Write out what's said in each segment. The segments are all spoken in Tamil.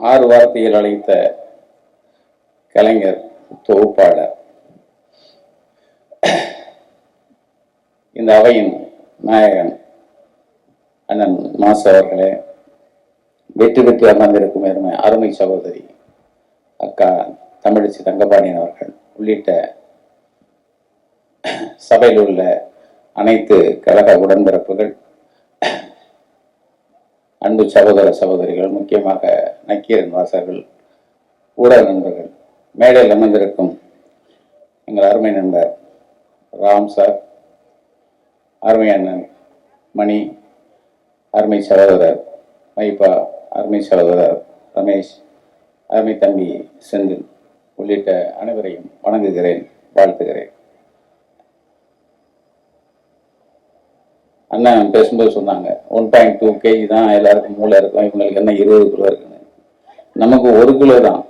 ஆறு வார்த்தையில் அழைத்த கலைஞர் தொகுப்பாளர். இந்த அவையின் நாயகன் அண்ணன் மாசு அவர்களே வெற்றி பெற்று அமர்ந்திருக்கும் எருமை அருமை சகோதரி அக்கா தமிழிசை தங்கபாண்டியன் அவர்கள் உள்ளிட்ட சபையில் உள்ள அனைத்து கழக உடன்பிறப்புகள் அன்பு சகோதர சகோதரிகள் முக்கியமாக நக்கீரன் வாசகர்கள் ஊடக நண்பர்கள் மேடையில் அமர்ந்திருக்கும் எங்கள் அருமை நண்பர் ராம் சார் அருமை அண்ணன் மணி அருமை சகோதரர் மைப்பா அருமை சகோதரர் ரமேஷ் அருமை தம்பி செந்தில் உள்ளிட்ட அனைவரையும் வணங்குகிறேன் வாழ்த்துகிறேன். அண்ணன் பேசும்போது சொன்னாங்க ஒன் பாயிண்ட் டூ கேஜி தான் எல்லாருக்கும் மூளை இருக்கும் இவங்களுக்கு என்ன இருபது கிலோ இருக்குன்னு. நமக்கு ஒரு கிலோ தான்.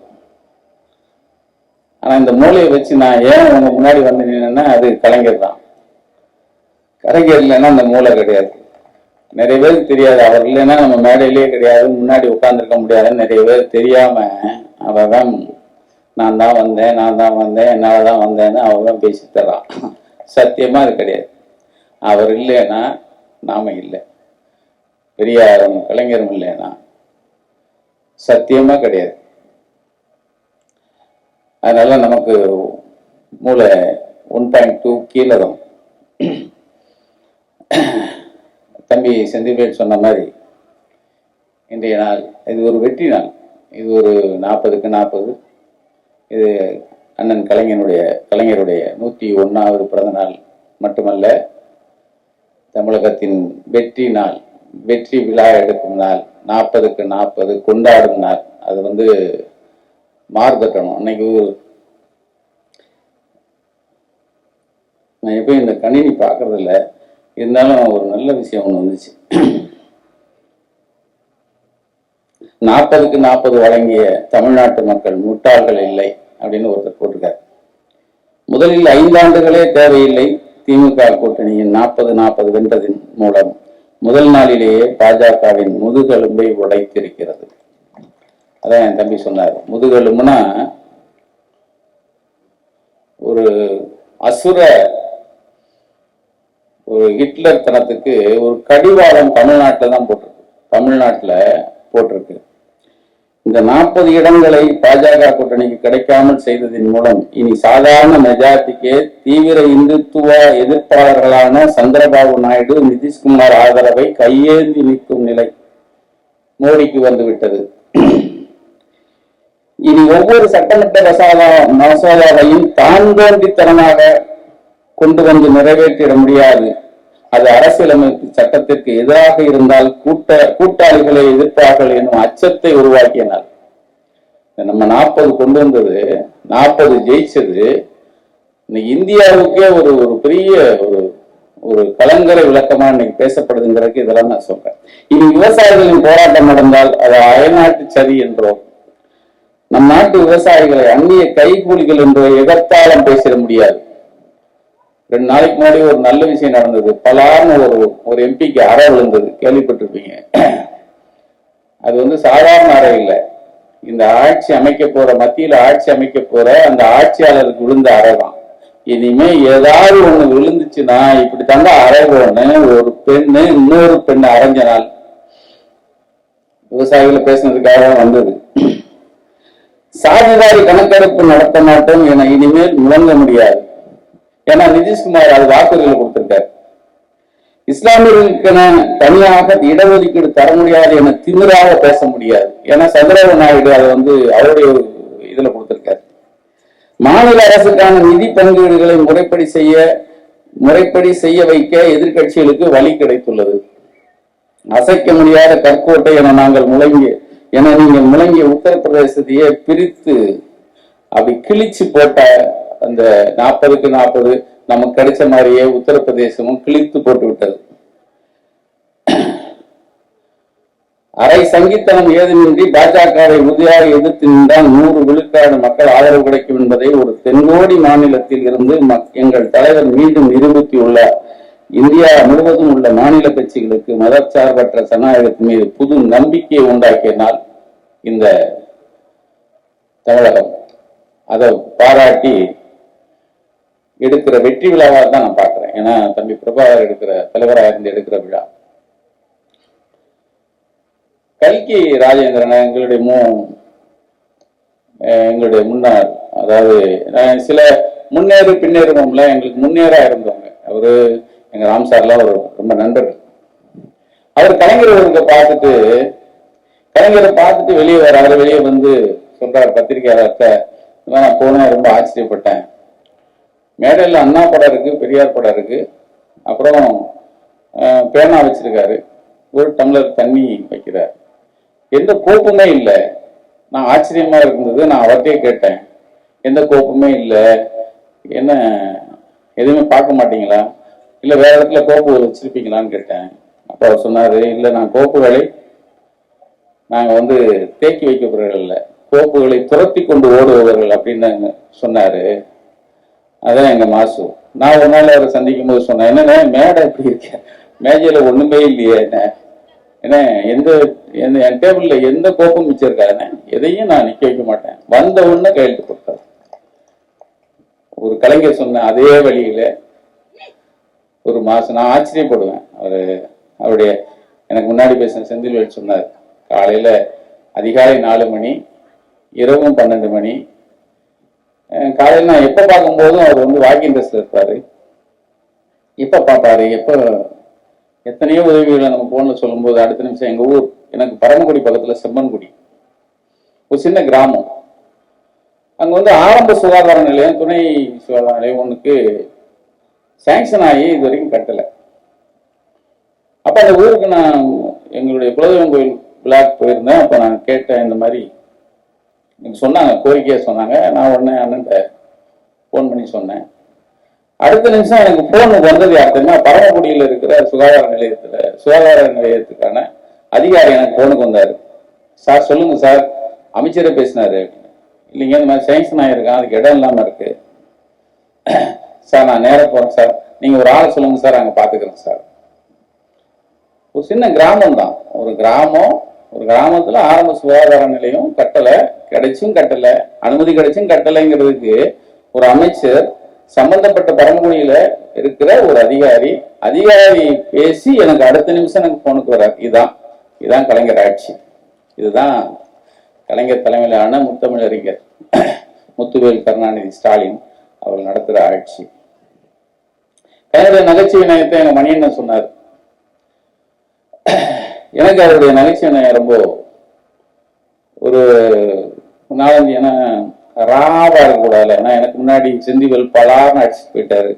ஆனா இந்த மூளையை வச்சு நான் ஏன் உங்க முன்னாடி வந்து நின்னா அது கலைஞர் தான். கலைஞர் இல்லைன்னா அந்த மூளை கிடையாது. நிறைய பேருக்கு தெரியாது அவர் இல்லைன்னா நம்ம மேடையிலேயே கிடையாது முன்னாடி உட்காந்துருக்க முடியாதுன்னு நிறைய பேர் தெரியாம அவன் நான் தான் வந்தேன் நான் தான் வந்தேன் என்னால தான் வந்தேன்னு அவன் பேசி தரான் சத்தியமா அது கிடையாது. அவர் இல்லைன்னா நாம இல்லை. பெரியாரும் கலைஞரும் இல்லைன்னா சத்தியமா கிடையாது. அதனால நமக்கு மூளை ஒன் பாயிண்ட் டூ கீழே தான் தம்பி செந்தில்வேல் சொன்ன மாதிரி இன்றைய நாள் இது ஒரு வெற்றி நாள். இது ஒரு நாற்பதுக்கு நாற்பது. இது அண்ணன் கலைஞனுடைய கலைஞருடைய நூற்றி ஒன்றாவது பிறந்த நாள் மட்டுமல்ல தமிழகத்தின் வெற்றி நாள் வெற்றி விழா எடுக்கும் நாள் நாற்பதுக்கு நாற்பது கொண்டாடும் நாள். அது வந்து மாறுதட்டணும் அன்னைக்கு நான் எப்பயும் இந்த கணினி பார்க்கறதில்ல. இருந்தாலும் ஒரு நல்ல விஷயம் ஒன்று வந்துச்சு. நாற்பதுக்கு நாற்பது வழங்கிய தமிழ்நாட்டு மக்கள் முட்டாள்கள் இல்லை அப்படின்னு ஒருத்தர் போட்டிருக்காரு. முதலில் ஐந்தாண்டுகளே தேவையில்லை. திமுக கூட்டணியின் நாற்பது நாற்பது வென்றதின் மூலம் முதல் நாளிலேயே பாஜகவின் முதுகெலும்பை உடைத்திருக்கிறது. அதான் என் தம்பி சொன்னார். முதுகெலும்புனா ஒரு அசுர ஒரு ஹிட்லர் தனத்துக்கு ஒரு கடிவாளம் தமிழ்நாட்டில் தான் போட்டிருக்கு. தமிழ்நாட்டில் போட்டிருக்கு. இந்த நாற்பது இடங்களை பாஜக கூட்டணிக்கு கிடைக்காமல் செய்ததின் மூலம் இனி சாதாரண மெஜாரிட்டிக்கே தீவிர இந்துத்துவ எதிர்ப்பாளர்களான சந்திரபாபு நாயுடு நிதிஷ்குமார் ஆதரவை கையேந்தி நிற்கும் நிலை மோடிக்கு வந்துவிட்டது. இனி ஒவ்வொரு சட்டமன்ற மசோதா மசோதாவையும் தான் தோன்றித்தனமாக கொண்டு வந்து நிறைவேற்றிட முடியாது. அது அரசியலமைப்பு சட்டத்திற்கு எதிராக இருந்தால் கூட்ட கூட்டாளிகளை எதிர்ப்பார்கள் எனும் அச்சத்தை உருவாக்கினார் நம்ம நாற்பது கொண்டு வந்தது நாற்பது ஜெயிச்சது இன்னைக்கு இந்தியாவுக்கே ஒரு ஒரு பெரிய ஒரு ஒரு கலங்கரை விளக்கமா இன்னைக்கு பேசப்படுதுங்கிறதுக்கு இதெல்லாம் நான் சொல்றேன். இனி விவசாயிகளின் போராட்டம் நடந்தால் அது அயல்நாட்டு சரி என்றோம் நம் நாட்டு விவசாயிகளை அந்நிய கைகூலிகள் என்று எகத்தாளம் பேசிட முடியாது. ரெண்டு நாளைக்கு முன்னாடி ஒரு நல்ல விஷயம் நடந்தது. பலார்னு ஒரு ஒரு எம்பிக்கு அறை விழுந்தது. கேள்விப்பட்டிருப்பீங்க. அது வந்து சாதாரண அறை இல்லை. இந்த ஆட்சி அமைக்க போற மத்தியில் ஆட்சி அமைக்க போற அந்த ஆட்சியாளருக்கு விழுந்த அறை தான் இனிமே ஏதாவது ஒண்ணு விழுந்துச்சுன்னா இப்படி தாங்க அறைவோன்னு ஒரு பெண்ணு இன்னொரு பெண்ணு அரைஞ்ச நாள். விவசாயிகளை பேசினதுக்காக தான் வந்தது. சாதிவாரி கணக்கெடுப்பு நடத்த மாட்டோம் என இனிமேல் முழங்க முடியாது. ஏன்னா நிதிஷ்குமார் அது வாக்குறுதியில் கொடுத்திருக்காரு. இஸ்லாமியர்களுக்கென தனியாக இடஒதுக்கீடு தர முடியாது என திமிராக பேச முடியாது. ஏன்னா சந்திரபாபு நாயுடு அதை வந்து அவருடைய ஒரு இதுல கொடுத்திருக்காரு. மாநில அரசுக்கான நிதி பங்கீடுகளை முறைப்படி செய்ய முறைப்படி செய்ய வைக்க எதிர்க்கட்சிகளுக்கு வழி கிடைத்துள்ளது. அசைக்க முடியாத கற்கோட்டை என நாங்கள் முழங்கிய என நீங்கள் முழங்கிய உத்தரப்பிரதேசத்தையே பிரித்து அப்படி கிழிச்சு போட்ட அந்த நாற்பதுக்கு நாற்பது நமக்கு கிடைச்ச மாதிரியே உத்தரப்பிரதேசமும் கிழித்து போட்டு விட்டது அரை சங்கித்தனம் ஏதுமின்றி பாஜகவை உறுதியாக எதிர்த்து நின்றால் நூறு விழுக்காடு மக்கள் ஆதரவு கிடைக்கும் என்பதை ஒரு தென்கோடி மாநிலத்தில் இருந்து மக்- எங்கள் தலைவர் மீண்டும் நிரூபித்தியுள்ளார் இந்தியா முழுவதும் உள்ள மாநில கட்சிகளுக்கு மதச்சார்பற்ற ஜனநாயகத்தின் மீது புது நம்பிக்கையை உண்டாக்கிய நாள் இந்த தமிழகம் அதை பாராட்டி எடுக்கிற வெற்றி விழாவாக தான் நான் பார்க்குறேன். ஏன்னா தம்பி பிரபாகர் எடுக்கிற தலைவராக இருந்து எடுக்கிற விழா. கல்கி ராஜேந்திரன் எங்களுடைய மூ எங்களுடைய முன்னார் அதாவது நான் சில முன்னேறு பின்னேறுவோம்ல எங்களுக்கு முன்னேறா இருந்தவங்க. அவரு எங்க ராம் சார்லாம் ஒரு ரொம்ப நண்பர்கள் அவர் கலைஞர் அவருக்கு பார்த்துட்டு கலைஞரை பார்த்துட்டு வெளியே வராரு வெளியே வந்து சொல்றாரு பத்திரிகையாளர்கிட்ட. நான் போனேன் ரொம்ப ஆச்சரியப்பட்டேன். மேடையில் அண்ணா படம் இருக்குது பெரியார் படம் இருக்குது அப்புறம் பேனா வச்சுருக்காரு. ஒரு டம்ளர் தண்ணி வைக்கிறார். எந்த கோப்புமே இல்லை. நான் ஆச்சரியமாக இருந்தது. நான் அவர்கிட்டே கேட்டேன். எந்த கோப்புமே இல்லை. என்ன எதுவுமே பார்க்க மாட்டீங்களா? இல்லை வேற இடத்துல கோப்பு வச்சிருப்பீங்களான்னு கேட்டேன். அப்போ அவர் சொன்னார் இல்லை நான் கோப்புகளை நாங்கள் வந்து தேக்கி வைக்கப்படுறவர்கள் இல்லை கோப்புகளை துரத்தி கொண்டு ஓடுபவர்கள் அப்படின்னு சொன்னார். அதான் எங்க மாசு. நான் ஒரு நாள் அவரை சந்திக்கும் போது சொன்னேன் என்னண்ணே மேடை எப்படி இருக்க? மேஜையில ஒண்ணுமே இல்லையே என்ன? என்ன எந்த என் டேபிள்ல எந்த கோப்பும் மிச்சம் எதையும் நான் நிக்க வைக்க மாட்டேன். வந்த உடனே கையெழுத்து கொடுத்தாரு ஒரு கலைஞர் சொன்ன அதே வழியில ஒரு மாசம் நான் ஆச்சரியப்படுவேன். அவரு அவருடைய எனக்கு முன்னாடி பேசின செந்தில்வேல் சொன்னார் காலையில அதிகாலை நாலு மணி இரவும் பன்னெண்டு மணி காலையில் நான் எப்போ பார்க்கும்போதும் அவர் வந்து வாக்கிங் ட்ரெஸ்ல இருப்பார். எப்போ பார்ப்பாரு? எப்போ எத்தனையோ உதவிகளை நம்ம ஃபோனில் சொல்லும்போது அடுத்த நிமிஷம் எங்கள் ஊர் எனக்கு பரமக்குடி பக்கத்தில் செம்மன்குடி. ஒரு சின்ன கிராமம். அங்கே வந்து ஆரம்ப சுகாதார நிலையம் துணை சுகாதார நிலையம் ஒன்றுக்கு சேங்ஷன் ஆகி இது வரைக்கும் கட்டலை. அப்போ அந்த ஊருக்கு நான் எங்களுடைய குலதெய்வம் கோயில் விழாக்கு போயிருந்தேன். அப்போ நான் கேட்டேன் இந்த மாதிரி எனக்கு சொன்னாங்க கோரிக்கையை சொன்னாங்க. நான் உடனே அண்ணன்ட்ட ஃபோன் பண்ணி சொன்னேன். அடுத்த நிமிஷம் எனக்கு ஃபோன் வந்தது யாருக்குன்னா பரமக்குடியில் இருக்கிற சுகாதார நிலையத்தில் சுகாதார நிலையத்துக்கான அதிகாரி எனக்கு ஃபோனுக்கு வந்தார். சார் சொல்லுங்க சார். அமைச்சரே பேசினார். அப்படின்னு. இல்லைங்க இந்த மாதிரி சயின்ஸ் நான் இருக்கேன். அதுக்கு இடம் இல்லாமல் இருக்கு. சார் நான் நேராக போகிறேன் சார். நீங்கள் ஒரு ஆளை சொல்லுங்க சார். அங்கே பார்த்துக்கிறேன் சார். ஒரு சின்ன கிராமம் தான். ஒரு கிராமம் ஒரு கிராமத்துல ஆரம்ப சுகாதார நிலையம் கட்டலை. கிடைச்சும் கட்டலை. அனுமதி கிடைச்சும் கட்டலைங்கிறதுக்கு ஒரு அமைச்சர் சம்பந்தப்பட்ட பரமக்குடியில இருக்கிற ஒரு அதிகாரி அதிகாரி பேசி எனக்கு அடுத்த நிமிஷம் எனக்கு போனுக்கு வர்றார். இதுதான் இதுதான் கலைஞர் ஆட்சி. இதுதான் கலைஞர் தலைமையிலான முத்தமிழறிஞர் முத்துவேல் கருணாநிதி ஸ்டாலின் அவர் நடத்துகிற ஆட்சி. கலைஞர் நகைச்சுவை நயத்தை எங்க மணியண்ணன் சொன்னார். எனக்கு அவருடைய நகைச்சுவை நயம் ரொம்ப ஒரு நாலஞ்சு ஏன்னா ராவா இருக்கக்கூடாது ஏன்னா எனக்கு முன்னாடி செந்திவல் பலார்னு அடிச்சுட்டு போயிட்டாரு.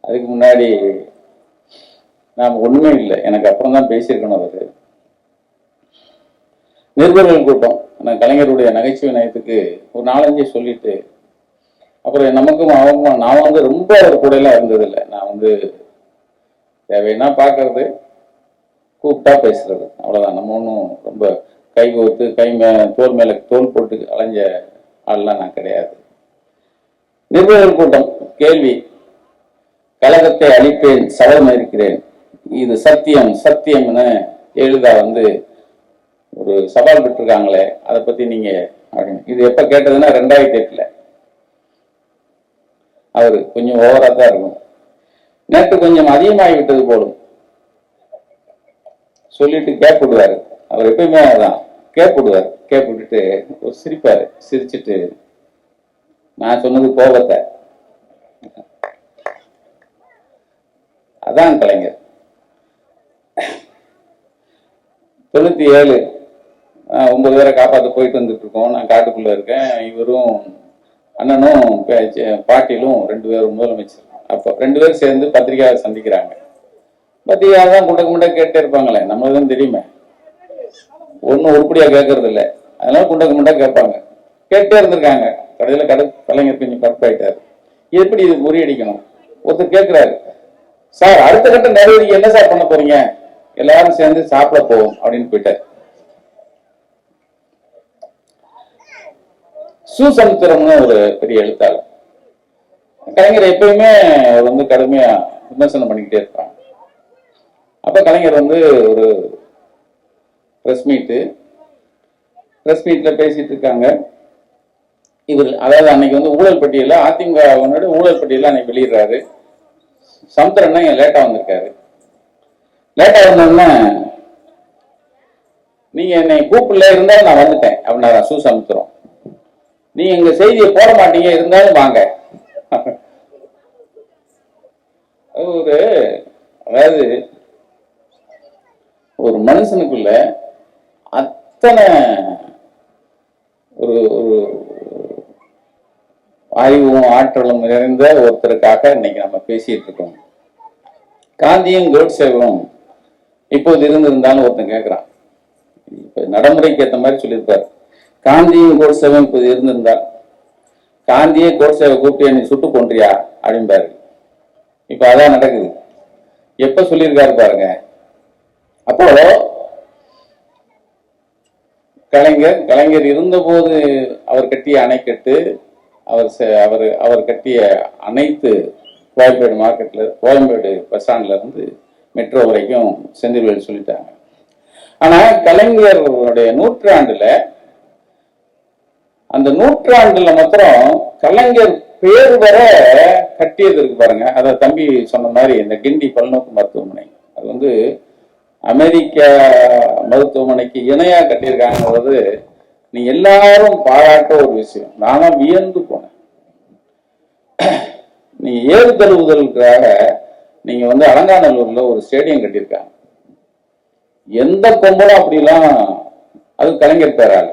அதுக்கு முன்னாடி நாம் ஒண்ணுமே இல்லை. எனக்கு அப்புறம் தான் பேசியிருக்கணும் அவரு. நிருபர்கள் கூட்டம். நான் கலைஞருடைய நகைச்சுவை நயத்துக்கு ஒரு நாலஞ்சு சொல்லிட்டு அப்புறம் நமக்கும் அவங்க நான் வந்து ரொம்ப அவர் கூட எல்லாம் இருந்ததில்லை. நான் வந்து தேவைன்னா பார்க்கறது. கூப்பிட்டா பேசுறது. அவ்வளவுதான். நம்ம ஒன்றும் ரொம்ப கை கோர்த்து கை மே தோல் மேல தோல் போட்டு அலைஞ்ச ஆள்லாம் நான் கிடையாது. நிர்வாகர் கூட்டம். கேள்வி. கழகத்தை அழிப்பேன் சபதம் இருக்கிறேன் இது சத்தியம் சத்தியம்னு எழுதா வந்து ஒரு சவால் விட்டுருக்காங்களே அதை பத்தி நீங்க அப்படின்னு இது எப்ப கேட்டதுன்னா ரெண்டாயிரத்தி எட்டுல. அவரு கொஞ்சம் ஓவரா தான் இருக்கும். நேற்று கொஞ்சம் அதிகமாகி விட்டது போலும். சொல்லிட்டு கேப் விடுவாரு அவர் எப்பயுமே அதான் கேப் விடுவார் கேப் விட்டுட்டு ஒரு சிரிப்பாரு. சிரிச்சுட்டு நான் சொன்னது கோபத்தை. அதான் கலைஞர். தொண்ணூத்தி ஏழு ஒன்பது பேரை காப்பாற்ற போயிட்டு வந்துட்டு இருக்கோம் நான் காட்டுக்குள்ள இருக்கேன். இவரும் அண்ணனும் பாட்டிலும் ரெண்டு பேரும் முதலமைச்சர். அப்போ ரெண்டு பேரும் சேர்ந்து பத்திரிகையாளர் சந்திக்கிறாங்க. பத்திரிகையாளர் தான் குண்டக்கு முண்டை கேட்டே இருப்பாங்களே நம்மளுக்கு தான் தெரியுமே. ஒன்றும் உருப்படியாக கேட்கறது இல்லை அதனால குண்டக்கு முண்டை கேட்பாங்க. கேட்டே இருந்திருக்காங்க. கடையில் கடை கலைஞர் கொஞ்சம் கற்பாயிட்டாரு எப்படி இது முறியடிக்கணும் ஒருத்தர் கேட்குறாரு. சார் அடுத்த கட்ட நடவடிக்கை என்ன சார் பண்ண போறீங்க? எல்லாரும் சேர்ந்து சாப்பிட போவோம் அப்படின்னு போயிட்டார். சுசமுத்திரம்னு ஒரு பெரிய எழுத்தாளர். கலைஞர் எப்பயுமே அவர் வந்து கடுமையா விமர்சனம் பண்ணிக்கிட்டே இருப்பாங்க. அப்போ கலைஞர் வந்து ஒரு ப்ரெஸ் மீட்டு ப்ரெஸ் மீட்டில் பேசிட்டு இருக்காங்க. இவர் அதாவது அன்னைக்கு வந்து ஊழல் பட்டியலில் அதிமுக ஊழல் பட்டியலில் அன்னைக்கு வெளியிடுறாரு. இங்கே லேட்டாக வந்திருக்காரு? லேட்டாக வந்தோடனே நீங்கள் என்னை கூப்பிடல இருந்தாலும் நான் வந்துட்டேன் அப்படின்னா சு சமுத்திரம் நீங்கள் எங்க செய்தியை போட மாட்டீங்க இருந்தாலும் வாங்க. அது ஒரு அதாவது ஒரு மனுஷனுக்குள்ள அத்தனை ஒரு ஒரு அறிவும் ஆற்றலும் நிறைந்த ஒருத்தருக்காக இன்னைக்கு நம்ம பேசிட்டு இருக்கோம். காந்தியும் கோட்சேவும் இப்போது இருந்திருந்தாலும் ஒருத்தன் கேட்கிறான் இப்ப நடைமுறைக்கு ஏற்ற மாதிரி சொல்லியிருப்பார். காந்தியும் கோட்சேவும் இப்போது இருந்திருந்தால் காந்தியே கோட்சேவை கூப்பிட்டு என்னை சுட்டு கொன்றியா? அப்படின்பாரு இப்ப அதான் நடக்குது. எப்ப சொல்லியிருக்காரு பாருங்க. அப்போ கலைஞர் கலைஞர் இருந்தபோது அவர் கட்டிய அணைக்கட்டு அவர் செ- அவர் அவர் கட்டிய அனைத்து கோயம்பேடு மார்க்கெட்ல கோயம்பேடு பஸ் ஸ்டாண்ட்ல இருந்து மெட்ரோ வரைக்கும் செந்தில்வேல் சொல்லிட்டாங்க. ஆனா கலைஞருடைய நூற்றாண்டுல அந்த நூற்றாண்டுல மாத்திரம் கலைஞர் பேர் வர கட்டியது இருக்கு பாருங்க. அத தம்பி சொன்ன மாதிரி இந்த கிண்டி பல்நோக்கு மருத்துவமனை. அது வந்து அமெரிக்க மருத்துவமனைக்கு இணையா கட்டியிருக்காங்கிறது நீ எல்லாரும் பாராட்ட ஒரு விஷயம். நானும் வியந்து போனேன். நீ ஏறு தழுவுதலுக்காக நீங்க வந்து அலங்காநல்லூர்ல ஒரு ஸ்டேடியம் கட்டியிருக்காங்க. எந்த கொம்பலும் அப்படிலாம் அது கலைஞர் பேரால்.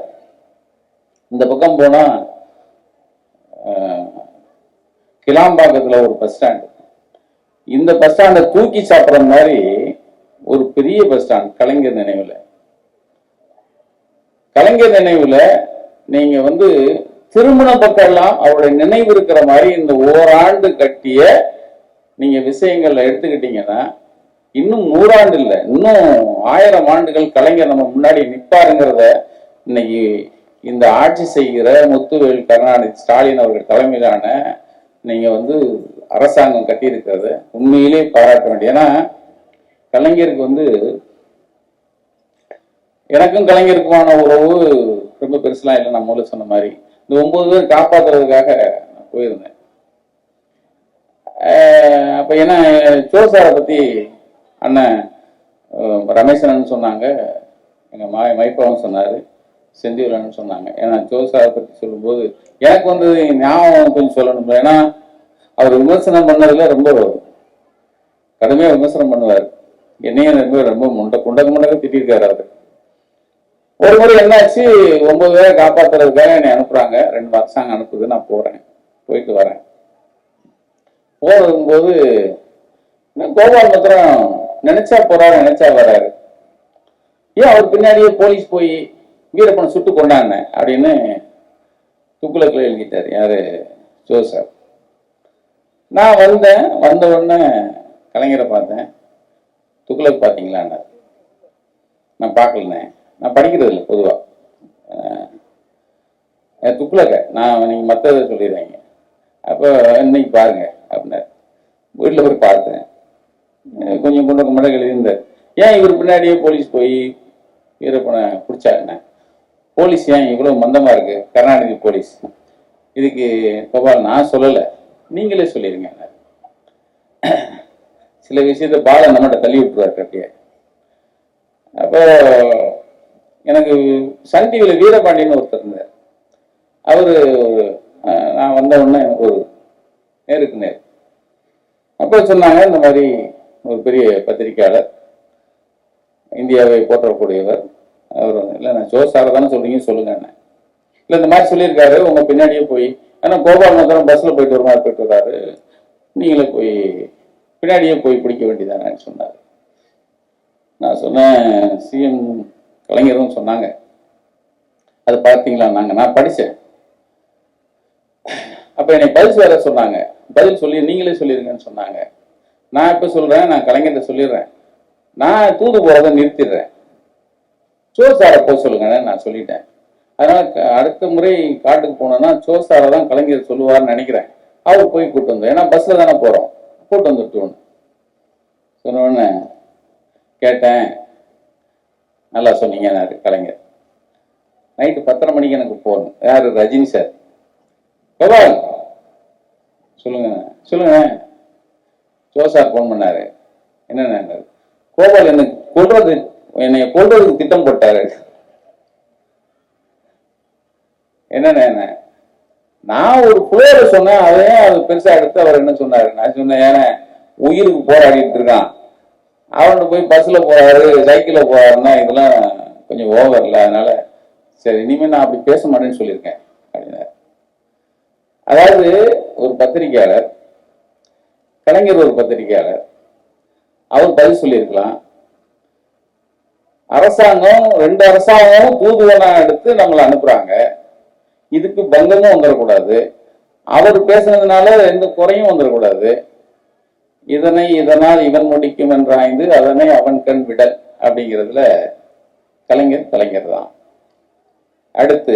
இந்த பக்கம் போனா அஹ், கிளாம்பாக்கத்துல ஒரு பஸ் ஸ்டாண்ட். இந்த பஸ் ஸ்டாண்டை தூக்கி சாப்பிடுற மாதிரி ஒரு பெரிய பஸ் ஸ்டாண்ட் கலைஞர் நினைவுல. கலைஞர் நினைவுல நீங்க வந்து திருமண பக்கம் எல்லாம் அவருடைய நினைவு இருக்கிற மாதிரி இந்த ஓராண்டு கட்டிய நீங்க விஷயங்கள்ல எடுத்துக்கிட்டீங்கன்னா இன்னும் நூறாண்டு இல்லை இன்னும் ஆயிரம் ஆண்டுகள் கலைஞர் நம்ம முன்னாடி நிற்பாருங்கிறத இன்னைக்கு இந்த ஆட்சி செய்கிற முத்துவேல் கருணாநிதி ஸ்டாலின் அவர்கள் தலைமையிலான நீங்க வந்து அரசாங்கம் கட்டியிருக்கிறது உண்மையிலே பாராட்ட வேண்டிய ஏன்னா கலைஞருக்கு வந்து எனக்கும் கலைஞருக்குமான உறவு ரொம்ப பெருசுலாம் இல்லை நான் முதல்ல சொன்ன மாதிரி. இந்த ஒன்பது பேர் காப்பாத்துறதுக்காக நான் போயிருந்தேன். ஆஹ் அப்ப ஏன்னா சோசாரை பத்தி அண்ணன் ரமேசன் சொன்னாங்க. எங்க மா மைப்பாவும் சொன்னாரு. செந்திவலன் சொன்னாங்க. ஏன்னா ஜோசாரை பத்தி சொல்லும்போது எனக்கு வந்து ஞாபகம் கொஞ்சம் சொல்லணும் ஏன்னா அவர் விமர்சனம் பண்ணதுல ரொம்ப கடுமையா விமர்சனம் பண்ணுவார். என்னையும் ரொம்ப ரொம்ப முண்ட குண்டக முண்டக திட்டிருக்காரு அவர். ஒரு முறை என்னாச்சு ஒன்பது பேரை காப்பாத்துறதுக்காக என்னை அனுப்புறாங்க. ரெண்டு அரசாங்கம் அனுப்புது நான் போறேன். போயிட்டு வரேன். போகும்போது கோபால் மாத்திரம் நினைச்சா போறாரு நினைச்சா வராரு. ஏன் அவர் பின்னாடியே போலீஸ் போய் வீரப்பனை சுட்டு கொண்டாங்க அப்படின்னு துக்குலக்கில் எழுதிட்டார். யாரு? ஜோசப். நான் வந்தேன். வந்த உடனே கலைஞரை பார்த்தேன். துக்ளக் பார்த்தீங்களான்னு நான் பார்க்கலண்ணே நான் படிக்கிறது இல்லை பொதுவாக துக்குலக்க நான் நீங்கள் மற்றதை சொல்லிடுறீங்க. அப்போ இன்னைக்கு பாருங்கள் அப்படின்னாரு. வீட்டில் போய் பார்த்தேன். கொஞ்சம் கொண்டு மட்டும் எழுதியிருந்தார் ஏன் இவர் பின்னாடியே போலீஸ் போய் வீரப்பனை பிடிச்சாருண்ணே? போலீஸ் ஏன் இவ்வளோ மந்தமாக இருக்குது கருணாநிதி போலீஸ். இதுக்கு கோபால் நான் சொல்லலை. நீங்களே சொல்லிடுங்க சில விஷயத்த பால நம்மகிட்ட தள்ளி விட்டுருவார் கட்டிய அப்போ எனக்கு சன் டிவியில் வீரபாண்டியன்னு ஒருத்தர் இருந்தார். அவர் நான் வந்த உடனே எனக்கு ஒரு நேருக்கு நேர். அப்போ சொன்னாங்க இந்த மாதிரி ஒரு பெரிய பத்திரிக்கையாளர் இந்தியாவை போற்றக்கூடியவர். அவர் இல்லை நான் ஜோசார தானே சொல்றீங்க சொல்லுங்க என்ன இல்லை இந்த மாதிரி சொல்லியிருக்காரு உங்கள் பின்னாடியே போய் ஏன்னா கோபால் மந்திரம் பஸ்ஸில் போயிட்டு ஒரு மாதிரி போயிட்டு வர்றாரு நீங்களே போய் பின்னாடியே போய் பிடிக்க வேண்டியதானு சொன்னார். நான் சொன்னேன் சிஎம் கலைஞரும் சொன்னாங்க. அது பார்த்தீங்களா நாங்க? நான் படிச்சேன். அப்போ என்னை பதில் வேற சொன்னாங்க. பதில் சொல்லி நீங்களே சொல்லிருங்கன்னு சொன்னாங்க. நான் இப்போ சொல்றேன் நான் கலைஞர்கிட்ட சொல்லிடுறேன். நான் தூது போகிறத நிறுத்திடுறேன். சோசாரை போக சொல்லுங்க நான் சொல்லிட்டேன். அதனால அடுத்த முறை காட்டுக்கு போனோம்னா சோசாரை தான் கலைஞர் சொல்லுவார்னு நினைக்கிறேன். அவர் போய் கூட்டு வந்தோம் ஏன்னா பஸ்ல தானே போகிறோம் போட்டு வந்துட்டோன்னு சொன்ன உடனே கேட்டேன் நல்லா சொன்னீங்க கலைஞர். நைட்டு பத்தரை மணிக்கு எனக்கு போகணும் யாரு? ரஜினி சார். கோபால் சொல்லுங்க சொல்லுங்க. ஜோசார் ஃபோன் பண்ணாரு. என்னென்ன கோபால் என்ன கொள்றது என்னை கொள்றதுக்கு திட்டம் போட்டாரு. என்னென்ன என்ன? நான் ஒரு புலையில சொன்னேன் அதையும் அது பெருசா எடுத்து அவர் என்ன சொன்னாரு? நான் சொன்னேன் ஏன்னா உயிருக்கு போராடிட்டு இருக்கான். அவன்கிட்ட போய் பஸ்ல போறாரு சைக்கிள்ல போறாருன்னா இதெல்லாம் கொஞ்சம் ஓவர்ல அதனால சரி இனிமே நான் அப்படி பேச மாட்டேன்னு சொல்லியிருக்கேன் அப்படின்னாரு. அதாவது ஒரு பத்திரிகையாளர் கலைஞர் ஒரு பத்திரிகையாளர் அவர் பதில் சொல்லியிருக்கலாம். அரசாங்கம் ரெண்டு அரசாங்கமும் தூதுவனா எடுத்து நம்மளை அனுப்புறாங்க. இதுக்கு பங்கமும் வந்துடக்கூடாது அவர் பேசுனதுனால எந்த குறையும் வந்துடக்கூடாது இதனை இதனால் இவன் முடிக்கும் என்றாய்ந்து அதனை அவன் கண் விடல் அப்படிங்கிறதுல கலைஞர் கலைஞர் தான். அடுத்து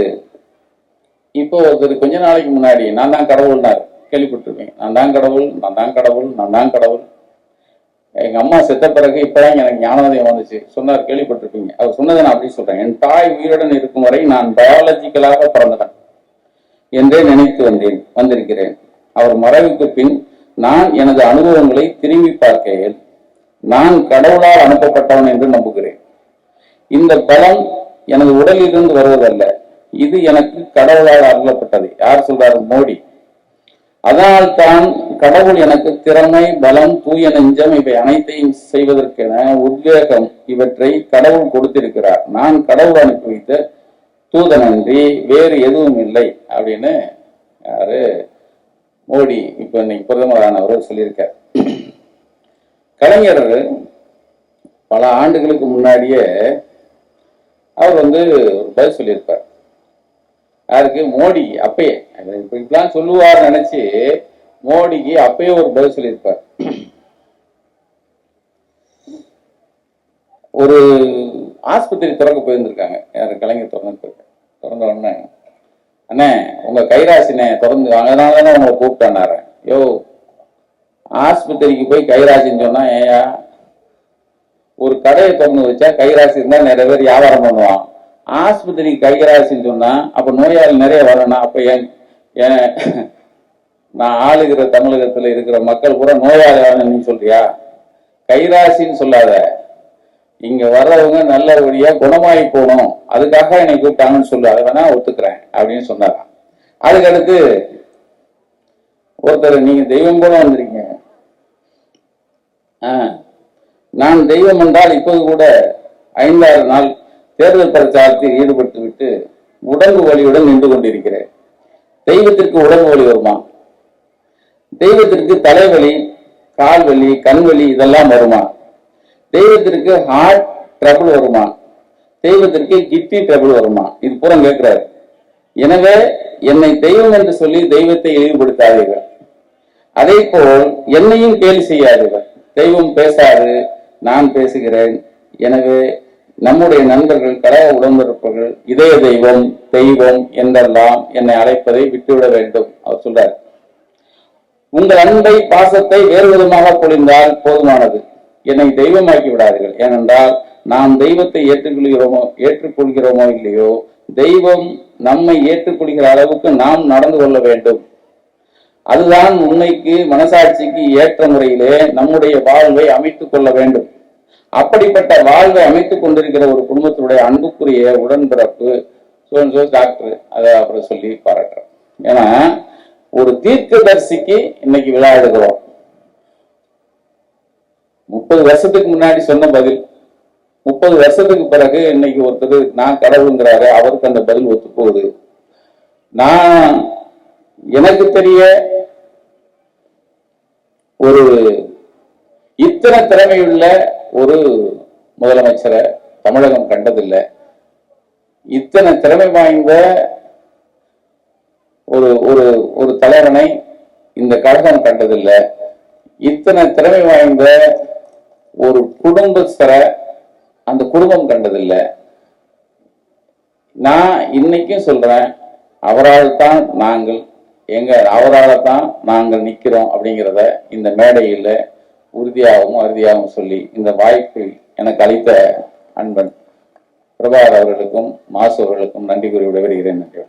இப்போ ஒருத்தர் கொஞ்ச நாளைக்கு முன்னாடி நான் தான் கடவுள்னார் கேள்விப்பட்டிருப்பேன் நான் தான் கடவுள் நான் தான் கடவுள் நான் தான் கடவுள். எங்கள் அம்மா செத்த பிறகு இப்போதான் எனக்கு ஞானோதயம் வந்துச்சு. சொன்னார் கேள்விப்பட்டிருப்பீங்க. அவர் சொன்னதை நான் அப்படி சொல்கிறேன் என் தாய் உயிருடன் இருக்கும் வரை நான் பயாலஜிக்கலாக பிறந்துட்டேன். என்றே நினைத்து வந்தேன் வந்திருக்கிறேன். அவர் மறைவுக்கு பின் நான் எனது அனுபவங்களை திரும்பி பார்க்கையில் நான் கடவுளால் அனுப்பப்பட்டவன் என்று நம்புகிறேன். இந்த பலம் எனது உடலிலிருந்து வருவதல்ல இது எனக்கு கடவுளால் அருளப்பட்டது. யார் சொல்றாரு? மோடி. அதனால் தான் கடவுள் எனக்கு திறமை பலம் தூய நெஞ்சம் இவை அனைத்தையும் செய்வதற்கென உத்வேகம் இவற்றை கடவுள் கொடுத்திருக்கிறார். நான் கடவுள் அனுப்பி வைத்த தூதனன்றி வேறு எதுவும் இல்லை அப்படின்னு யாரு? மோடி இப்ப இன்னைக்கு பிரதமரானவர் சொல்லியிருக்கார். கலைஞர் பல ஆண்டுகளுக்கு முன்னாடியே அவர் வந்து ஒரு பதில் சொல்லியிருப்பார். யாருக்கு? மோடி அப்பயே. இப்ப இப்படிலாம் சொல்லுவார் நினைச்சு மோடிக்கு அப்பயே ஒரு பதில் சொல்லியிருப்பார். ஒரு ஆஸ்பத்திரி திறக்க போயிருந்திருக்காங்க. யார்? கலைஞர் திறந்து போயிருக்காங்க திறந்த உடனே அண்ணே உங்க கைராசினே திறந்து அதனால தானே உங்களை கூப்பிட்டேன்னாரு. யோ ஆஸ்பத்திரிக்கு போய் கைராசின்னு சொன்னா ஏயா ஒரு கடையை திறந்து வச்சா கைராசி இருந்தா நிறைய பேர் வியாபாரம் பண்ணுவான். ஆஸ்பத்திரிக்கு கைராசின்னு சொன்னா அப்ப நோயாளி நிறைய வரணும். அப்ப ஏன் ஏன் நான் ஆளுகிற தமிழகத்துல இருக்கிற மக்கள் கூட நோயாளி வரணும் நீ சொல்றியா? கைராசின்னு சொல்லாத. இங்க வர்றவங்க நல்லபடியா குணமாயி போகணும். அதுக்காக என்னை கூப்பிட்டாங்கன்னு சொல்லு அதை வேணா ஒத்துக்கிறேன் அப்படின்னு சொன்னாராம் அதுக்கடுத்து ஒருத்தர் நீங்க தெய்வம் போல வந்திருக்கீங்க. நான் தெய்வம் என்றால் இப்போது கூட ஐந்தாறு நாள் தேர்தல் பிரச்சாரத்தில் ஈடுபட்டு விட்டு உடம்பு வலியுடன் நின்று கொண்டிருக்கிறேன். தெய்வத்திற்கு உடம்பு வலி வருமா? தெய்வத்திற்கு தலைவலி கால் வலி கண் வலி இதெல்லாம் வருமா? தெய்வத்திற்கு ஹார்ட் ட்ரபிள் வருமா? தெய்வத்திற்கு கிட்னி ட்ரபிள் வருமா? இது பூரா கேட்கிறாரு எனவே என்னை தெய்வம் என்று சொல்லி தெய்வத்தை இழிவுபடுத்தாதீர்கள். அதே போல் என்னையும் கேலி செய்யாதீர்கள். தெய்வம் பேசாது நான் பேசுகிறேன். எனவே நம்முடைய நண்பர்கள் கலக உடம்பிருப்பவர்கள் இதய தெய்வம் தெய்வம் என்றெல்லாம் என்னை அழைப்பதை விட்டுவிட வேண்டும் அவர் சொல்றார். உங்கள் அன்பை பாசத்தை வேறு விதமாக பொழிந்தால் போதுமானது. என்னை தெய்வமாக்கி விடாதீர்கள். ஏனென்றால் நாம் தெய்வத்தை ஏற்றுக்கொள்கிறோமோ ஏற்றுக்கொள்கிறோமோ இல்லையோ தெய்வம் நம்மை ஏற்றுக்கொள்கிற அளவுக்கு நாம் நடந்து கொள்ள வேண்டும். அதுதான் உண்மைக்கு மனசாட்சிக்கு ஏற்ற முறையிலே நம்முடைய வாழ்வை அமைத்துக் கொள்ள வேண்டும். அப்படிப்பட்ட வாழ்வை அமைத்துக் கொண்டிருக்கிற ஒரு குடும்பத்தினுடைய அன்புக்குரிய உடன்பிறப்பு சோ டாக்டர் அதை அப்புறம் சொல்லி பாராட்டுறோம். ஏன்னா ஒரு தீர்க்கதரிசிக்கு இன்னைக்கு விழா எடுக்கிறோம். முப்பது வருஷத்துக்கு முன்னாடி சொன்ன பதில். முப்பது வருஷத்துக்கு பிறகு இன்னைக்கு ஒருத்தர் நான் கடவுளுங்கிறாரு அவருக்கு அந்த பதில் ஒத்து போகுது நான் எனக்கு தெரிய ஒரு இத்தனை திறமையுள்ள ஒரு முதலமைச்சரை தமிழகம் கண்டதில்லை. இத்தனை திறமை வாய்ந்த ஒரு ஒரு ஒரு தலைவனை இந்த கழகம் கண்டதில்லை. இத்தனை திறமை வாய்ந்த ஒரு குடும்பஸ்தரை அந்த குடும்பம் கண்டதில்லை. நான் இன்னைக்கும் சொல்றேன் அவரால் தான் நாங்கள் எங்க அவரால் தான் நாங்கள் நிக்கிறோம் அப்படிங்கிறத இந்த மேடையில் உறுதியாகவும் அறுதியாகவும் சொல்லி இந்த வாய்ப்பை எனக்கு அளித்த அன்பன் பிரபாகர் அவர்களுக்கும் மாசு அவர்களுக்கும் நன்றி கூறி விடைபெறுகிறேன். நன்றி.